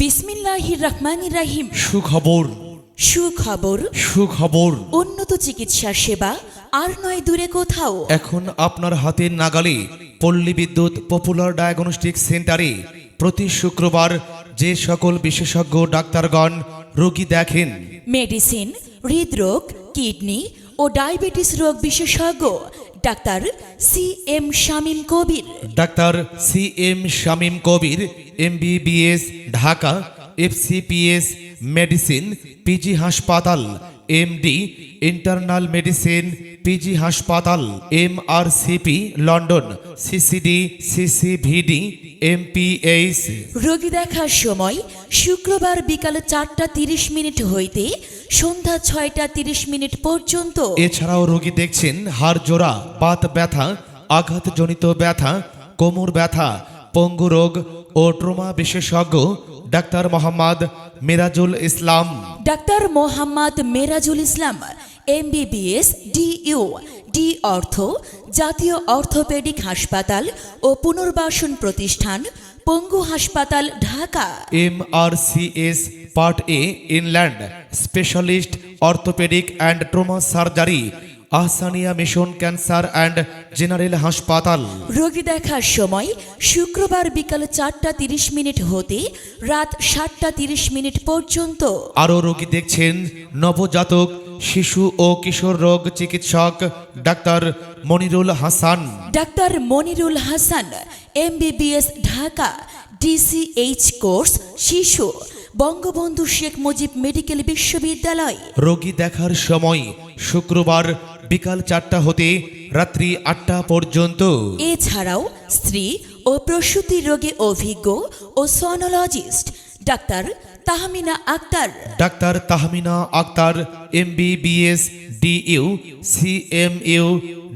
বিসমিল্লাহির রহমানির রাহিম। সুখবর। সুখবর। সুখবর। উন্নত চিকিৎসা সেবা আর নয় দূরে কোথাও। এখন আপনার হাতের নাগালে পল্লী বিদ্যুৎ পপুলার ডায়াগনস্টিক সেন্টারে প্রতি শুক্রবার যে সকল বিশেষজ্ঞ ডাক্তারগণ রোগী দেখেন। মেডিসিন হৃদরোগ কিডনি ও ডায়াবেটিস রোগ বিশেষজ্ঞ doctor C M Shamim Kabir. Doctor C M Shamim Kabir, MBBS, Dhaka, FCPS, medicine, PG হাসপাতাল এমডি ইন্টারনাল মেডিসিন পিজি হাসপাতাল MRCP London CCD CCVD MPH রোগী দেখার সময় শুক্রবার বিকাল চারটা তিরিশ মিনিট হইতে সন্ধ্যা ছয়টা তিরিশ মিনিট পর্যন্ত। এছাড়াও রোগী দেখছেন হাড় জোড়া বাত ব্যথা আঘাতজনিত ব্যথা কোমর ব্যথা পঙ্গু রোগ ও ট্রমা বিশেষজ্ঞ doctor Mohammad Mirajul Islam. Doctor Mohammad Merajul Islam M MBBS DU D অর্থ জাতীয় অর্থোপেডিক হাসপাতাল ও পুনর্বাসন প্রতিষ্ঠান পঙ্গু হাসপাতাল Dhaka M R C S part A England specialist orthopaedic and trauma surgery Ahsania mission cancer and general হাসপাতাল। রোগী দেখার সময় শুক্রবার বিকাল চারটা তিরিশ মিনিট হতে রাত সাতটা তিরিশ মিনিট পর্যন্ত। আরও রোগী দেখছেন নবজাতক শিশু ও কিশোর রোগ চিকিৎসক doctor Monirul Hasan. Doctor Monirul Hasan MBBS Dhaka DCH course শিশু বঙ্গবন্ধু শেখ মুজিব মেডিকেল বিশ্ববিদ্যালয়। রোগী দেখার সময় শুক্রবার বিকাল চারটা হতে রাত্রি আটটা পর্যন্ত। এছাড়াও স্ত্রী ও প্রসূতি রোগে অভিজ্ঞ ও sonologist doctor Tahmina Akter. Doctor Tahmina Akter M MBBS DU CMU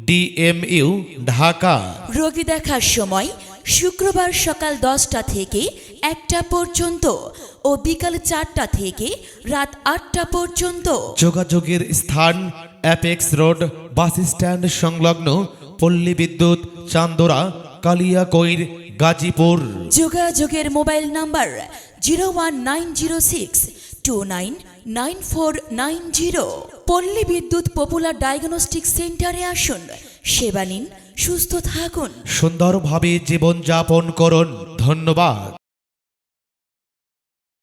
DMU Dhaka. রোগী দেখার সময় শুক্রবার সকাল দশটা থেকে একটা পর্যন্ত ও বিকাল চারটা থেকে রাত আটটা পর্যন্ত। যোগাযোগের স্থান অ্যাপেক্স রোড বাস স্ট্যান্ড সংলগ্ন পল্লী বিদ্যুৎ চান্দোরা কালিয়াকৈর গাজীপুর। যোগাযোগের mobile number zero one nine zero six two nine nine four nine zero. পল্লী বিদ্যুৎ পপুলার ডায়াগনস্টিক সেন্টারে আসুন। সেবা নিন সুস্থ থাকুন। সুন্দরভাবে জীবনযাপন করুন। ধন্যবাদ।